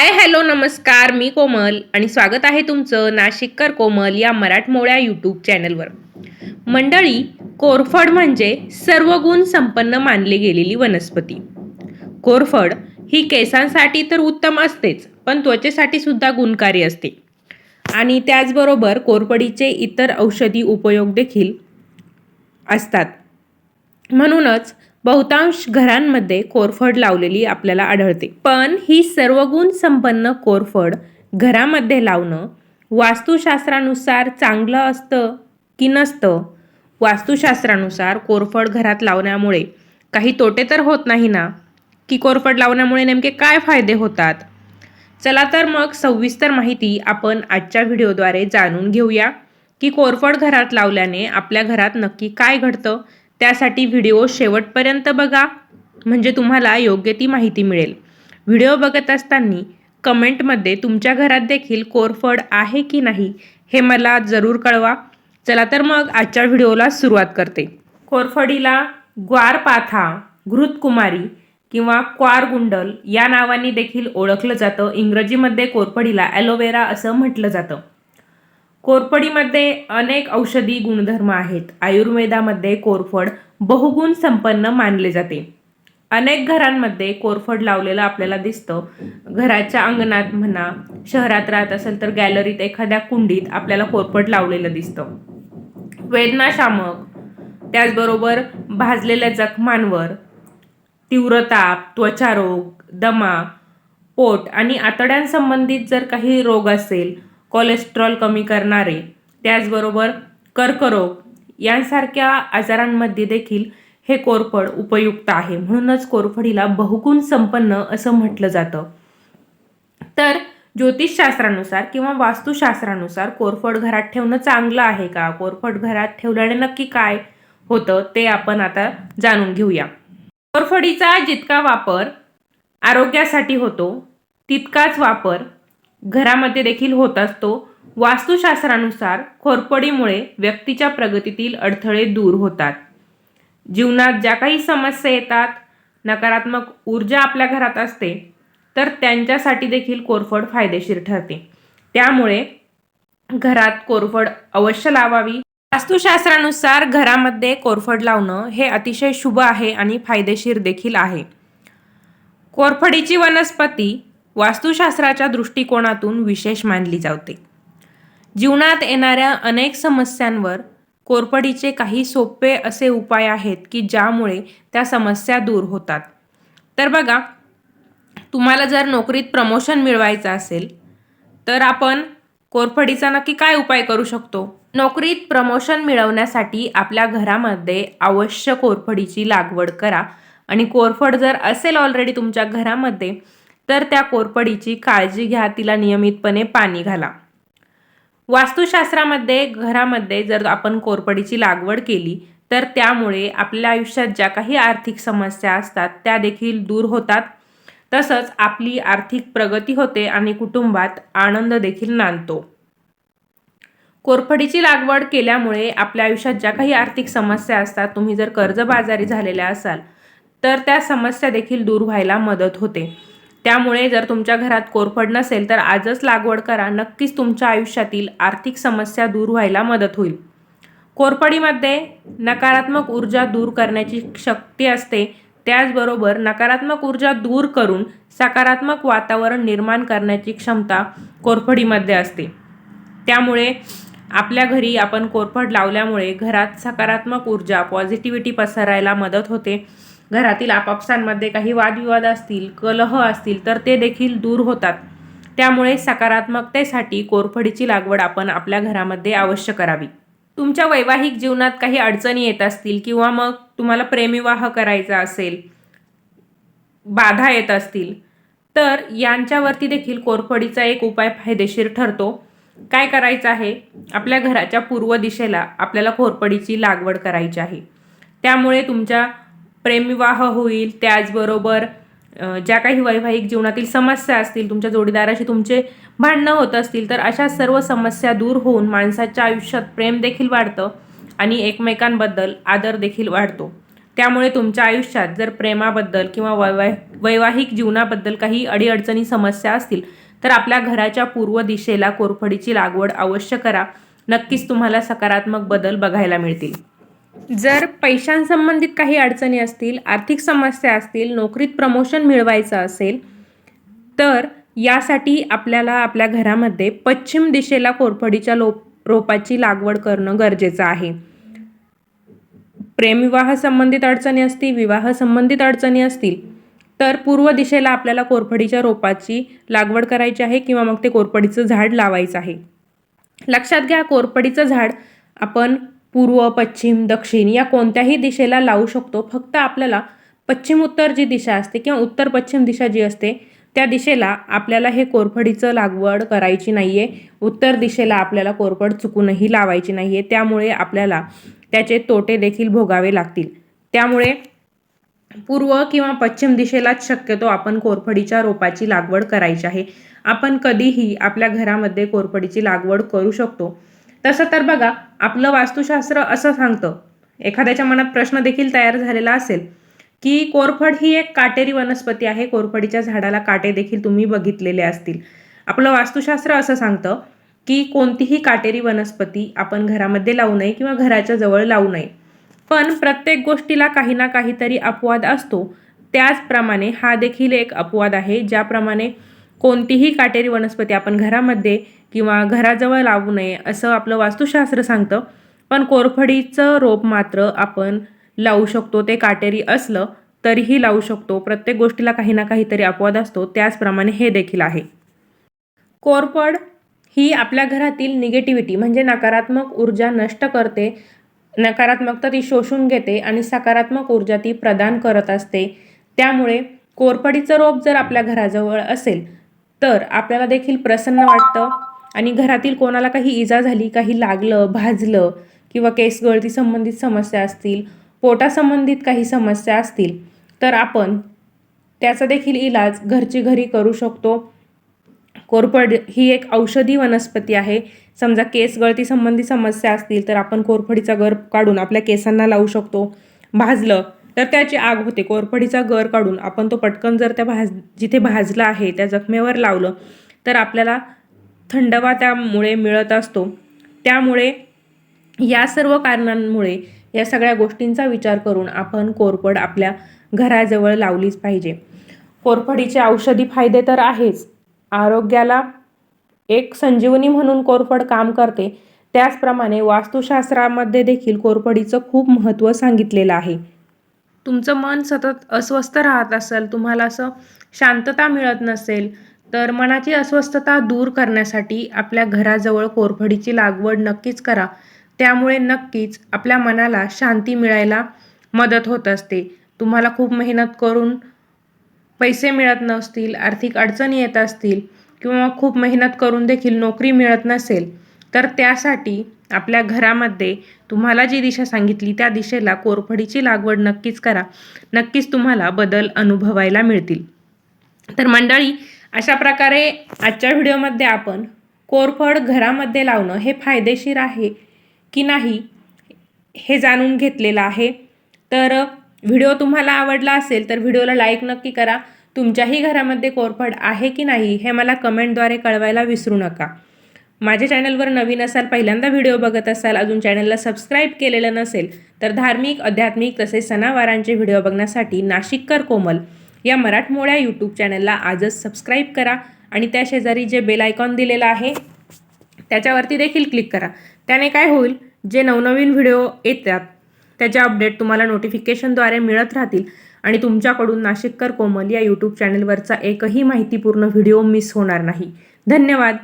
Hi hello नमस्कार मी कोमल आणि स्वागत आहे तुमचं नाशिककर कोमल या मराठमोळ्या यूट्यूब चॅनलवर. मंडळी कोरफड म्हणजे सर्व गुण संपन्न मानली गेलेली वनस्पती. कोरफड ही केसांसाठी तर उत्तम असतेच पण त्वचेसाठी सुद्धा गुणकारी असते. आणि त्याचबरोबर कोरफडीचे इतर औषधी उपयोग देखील असतात. म्हणूनच बहुतांश घरांमध्ये कोरफड लावलेली आपल्याला आढळते. पण ही सर्व गुण संपन्न कोरफड घरामध्ये लावणं वास्तुशास्त्रानुसार चांगलं असतं की नसतं? वास्तुशास्त्रानुसार कोरफड घरात लावण्यामुळे काही तोटे तर होत नाही ना? की कोरफड लावण्यामुळे नेमके काय फायदे होतात? चला तर मग सविस्तर माहिती आपण आजच्या व्हिडिओद्वारे जाणून घेऊया की कोरफड घरात लावल्याने आपल्या घरात नक्की काय घडतं? त्यासाठी व्हिडिओ शेवटपर्यंत बघा. म्हणजे तुम्हाला योग्य ती माहिती मिळेल. व्हिडिओ बघत असताना कमेंटमध्ये तुमच्या घरात देखील कोरफड आहे की नाही हे मला जरूर कळवा. चला तर मग आजच्या व्हिडिओला सुरुवात करते. कोरफडीला ग्वारपाथा घृतकुमारी किंवा क्वारगुंडल या नावाने देखील ओळखलं जातं. इंग्रजीमध्ये कोरफडीला ॲलोवेरा असं म्हटलं जातं. कोरफडीमध्ये अनेक औषधी गुणधर्म आहेत. आयुर्वेदामध्ये कोरफड बहुगुण संपन्न मानले जाते. अनेक घरांमध्ये कोरफड लावलेलं आपल्याला दिसतं. घराच्या अंगणात म्हणा शहरात राहत असेल तर गॅलरीत एखाद्या कुंडीत आपल्याला कोरफड लावलेलं दिसतं. वेदनाशामक त्याचबरोबर भाजलेल्या जखमांवर तीव्र ताप त्वचारोग दमा पोट आणि आतड्यांसंबंधित जर काही रोग असेल कोलेस्ट्रॉल कमी करणारे त्याचबरोबर कर्करोग यांसारख्या आजारांमध्ये देखील हे कोरफड उपयुक्त आहे. म्हणूनच कोरफडीला बहुगुण संपन्न असं म्हटलं जातं. तर ज्योतिषशास्त्रानुसार किंवा वास्तुशास्त्रानुसार कोरफड घरात ठेवणं चांगलं आहे का? कोरफड घरात ठेवल्याने नक्की काय होतं ते आपण आता जाणून घेऊया. कोरफडीचा जितका वापर आरोग्यासाठी होतो तितकाच वापर घरामध्ये देखील होत असतो. वास्तुशास्त्रानुसार खोरपडीमुळे व्यक्तीच्या प्रगतीतील अडथळे दूर होतात. जीवनात ज्या काही समस्या येतात नकारात्मक ऊर्जा आपल्या घरात असते तर त्यांच्यासाठी देखील कोरफड फायदेशीर ठरते. त्यामुळे घरात कोरफड अवश्य लावावी. वास्तुशास्त्रानुसार घरामध्ये कोरफड लावणं हे अतिशय शुभ आहे आणि फायदेशीर देखील आहे. कोरफडीची वनस्पती वास्तुशास्त्राच्या दृष्टिकोनातून विशेष मानली जाते. जीवनात येणाऱ्या अनेक समस्यांवर कोरफडीचे काही सोपे असे उपाय आहेत की ज्यामुळे त्या समस्या दूर होतात. तर बघा तुम्हाला जर नोकरीत प्रमोशन मिळवायचं असेल तर आपण कोरफडीचा नक्की काय उपाय करू शकतो? नोकरीत प्रमोशन मिळवण्यासाठी आपल्या घरामध्ये आवश्यक कोरफडीची लागवड करा आणि कोरफड जर असेल ऑलरेडी तुमच्या घरामध्ये तर त्या कोरफडीची काळजी घ्या तिला नियमितपणे पाणी घाला. वास्तुशास्त्रामध्ये घरामध्ये जर आपण कोरफडीची लागवड केली तर त्यामुळे आपल्या आयुष्यात ज्या काही आर्थिक समस्या असतात त्या देखील दूर होतात. तसंच आपली आर्थिक प्रगती होते आणि कुटुंबात आनंद देखील नांदतो. कोरफडीची लागवड केल्यामुळे आपल्या आयुष्यात ज्या काही आर्थिक समस्या असतात तुम्ही जर कर्जबाजारी झालेल्या असाल तर त्या समस्या देखील दूर व्हायला मदत होते. त्यामुळे जर तुमच्या घरात कोरफड नसेल तर आजच लागवड करा. नक्कीच तुमच्या आयुष्यातील आर्थिक समस्या दूर व्हायला मदत होईल. कोरफडीमध्ये नकारात्मक ऊर्जा दूर करण्याची शक्ती असते. त्याचबरोबर नकारात्मक ऊर्जा दूर करून सकारात्मक वातावरण निर्माण करण्याची क्षमता कोरफडीमध्ये असते. त्यामुळे आपल्या घरी आपण कोरफड लावल्यामुळे घरात सकारात्मक ऊर्जा पॉझिटिव्हिटी पसरायला मदत होते. घरातील आपापसांमध्ये काही वादविवाद असतील कलह असतील तर ते देखील दूर होतात. त्यामुळे सकारात्मकतेसाठी कोरफडीची लागवड आपण आपल्या घरामध्ये अवश्य करावी. तुमच्या वैवाहिक जीवनात काही अडचणी येत असतील किंवा मग तुम्हाला प्रेमविवाह करायचा असेल बाधा येत असतील तर यांच्यावरती देखील कोरफडीचा एक उपाय फायदेशीर ठरतो. काय करायचं आहे? आपल्या घराच्या पूर्व दिशेला आपल्याला कोरफडीची लागवड करायची आहे. त्यामुळे तुमच्या प्रेमविवाह होईल त्याचबरोबर ज्या काही वैवाहिक जीवनातील समस्या असतील तुमच्या जोडीदाराशी तुमचे भांडणं होत असतील तर अशा सर्व समस्या दूर होऊन माणसाच्या आयुष्यात प्रेम देखील वाढतं आणि एकमेकांबद्दल आदर देखील वाढतो. त्यामुळे तुमच्या आयुष्यात जर प्रेमाबद्दल किंवा वैवाह वैवाहिक जीवनाबद्दल काही अडीअडचणी समस्या असतील तर आपल्या घराच्या पूर्व दिशेला कोरफडीची लागवड अवश्य करा. नक्कीच तुम्हाला सकारात्मक बदल बघायला मिळतील. जर पैशांसंबंधित काही अडचणी असतील आर्थिक समस्या असतील नोकरीत प्रमोशन मिळवायचं असेल तर यासाठी आपल्याला आपल्या घरामध्ये पश्चिम दिशेला कोरफडीच्या लो रोपाची लागवड करणं गरजेचं आहे. प्रेमविवाह संबंधित अडचणी असतील विवाह संबंधित अडचणी असतील तर पूर्व दिशेला आपल्याला कोरफडीच्या रोपाची लागवड करायची आहे किंवा मग ते कोरफडीचं झाड लावायचं आहे. लक्षात घ्या कोरफडीचं झाड आपण पूर्व पश्चिम दक्षिण या कोणत्याही दिशेला लावू शकतो. फक्त आपल्याला पश्चिम उत्तर जी दिशा असते किंवा उत्तर पश्चिम दिशा जी असते त्या दिशेला आपल्याला हे कोरफडीचं लागवड करायची नाही आहे उत्तर दिशेला आपल्याला कोरफड चुकूनही लावायची नाही आहे त्यामुळे आपल्याला त्याचे तोटे देखील भोगावे लागतील. त्यामुळे पूर्व किंवा पश्चिम दिशेलाच शक्यतो आपण कोरफडीच्या रोपाची लागवड करायची आहे. आपण कधीही आपल्या घरामध्ये कोरफडीची लागवड करू शकतो. तसं तर बघा आपलं वास्तुशास्त्र असं सांगतं. एखाद्याच्या मनात प्रश्न देखील तयार झालेला असेल की कोरफड ही एक काटेरी वनस्पती आहे. कोरफडीच्या झाडाला काटे देखील तुम्ही बघितलेले असतील. आपलं वास्तुशास्त्र असं सांगतं की कोणतीही काटेरी वनस्पती आपण घरामध्ये लावू नये किंवा घराच्या जवळ लावू नये. पण प्रत्येक गोष्टीला काही ना काहीतरी अपवाद असतो. त्याचप्रमाणे हा देखील एक अपवाद आहे ज्याप्रमाणे कोणतीही काटेरी वनस्पती आपण घरामध्ये किंवा घराजवळ लावू नये असं आपलं वास्तुशास्त्र सांगतं. पण कोरफडीचं रोप मात्र आपण लावू शकतो ते काटेरी असलं तरीही लावू शकतो. प्रत्येक गोष्टीला काही ना काहीतरी अपवाद असतो त्याचप्रमाणे हे देखील आहे. कोरफड ही आपल्या घरातील निगेटिव्हिटी म्हणजे नकारात्मक ऊर्जा नष्ट करते. नकारात्मकता ती शोषून घेते आणि सकारात्मक ऊर्जा ती प्रदान करत असते. त्यामुळे कोरफडीचं रोप जर आपल्या घराजवळ असेल तर आपल्याला देखील प्रसन्न वाटतं. आणि घरातील कोणाला काही इजा झाली काही लागलं भाजलं किंवा केस गळती संबंधित समस्या असतील पोटासंबंधित काही समस्या असतील तर आपण त्याचा देखील इलाज घरची घरी करू शकतो. कोरफड ही एक औषधी वनस्पती आहे. समजा केस गळती संबंधी समस्या असतील तर आपण कोरफडीचा गर काढून आपल्या केसांना लावू शकतो. भाजलं तर त्याची आग होते. कोरफडीचा गर काढून आपण तो पटकन जर त्या भाज जिथे भाजला आहे त्या जखमेवर लावलं तर आपल्याला थंडवा त्यामुळे मिळत असतो. त्यामुळे या सर्व कारणांमुळे या सगळ्या गोष्टींचा विचार करून आपण कोरफड आपल्या घराजवळ लावलीच पाहिजे. कोरफडीचे औषधी फायदे तर आहेच. आरोग्याला एक संजीवनी म्हणून कोरफड काम करते. त्याचप्रमाणे वास्तुशास्त्रामध्ये देखील कोरफडीचं खूप महत्त्व सांगितलेलं आहे. तुमचं मन सतत अस्वस्थ राहत असेल तुम्हाला असं शांतता मिळत नसेल तर मनाची अस्वस्थता दूर करण्यासाठी आपल्या घराजवळ कोरफडीची लागवड नक्कीच करा. त्यामुळे नक्कीच आपल्या मनाला शांती मिळायला मदत होत असते. तुम्हाला खूप मेहनत करून पैसे मिळत नसतील आर्थिक अडचणी येत असतील किंवा खूप मेहनत करून देखील नोकरी मिळत नसेल तर त्यासाठी आपल्या घरामध्ये तुम्हाला जी दिशा सांगितली त्या दिशेला कोरफडीची लागवड नक्कीच करा. नक्कीच तुम्हाला बदल अनुभवायला मिळतील. तर मंडळी अशा प्रकारे आजच्या व्हिडिओमध्ये आपण कोरफड घरामध्ये लावणं हे फायदेशीर आहे की नाही हे जाणून घेतलेलं आहे. तर व्हिडिओ तुम्हाला आवडला असेल तर व्हिडिओला लाईक नक्की करा. तुमच्याही घरामध्ये कोरफड आहे की नाही हे मला कमेंटद्वारे कळवायला विसरू नका. माझ्या चॅनलवर नवीन असाल पहिल्यांदा व्हिडिओ बघत असाल अजून चॅनलला सबस्क्राईब केलेलं नसेल तर धार्मिक आध्यात्मिक तसेच सणावारांचे व्हिडिओ बघण्यासाठी नाशिककर कोमल या मराठमोळ्या यूट्यूब चॅनलला आजच सबस्क्राईब करा आणि त्या शेजारी जे बेल आयकॉन दिलेलं आहे त्याच्यावरती देखील क्लिक करा. त्याने काय होईल? जे नवनवीन व्हिडिओ येतात त्याचे अपडेट तुम्हाला नोटिफिकेशनद्वारे मिळत राहतील आणि तुमच्याकडून नाशिककर कोमल या यूट्यूब चॅनलवरचा एकही माहितीपूर्ण व्हिडिओ मिस होणार नाही. धन्यवाद.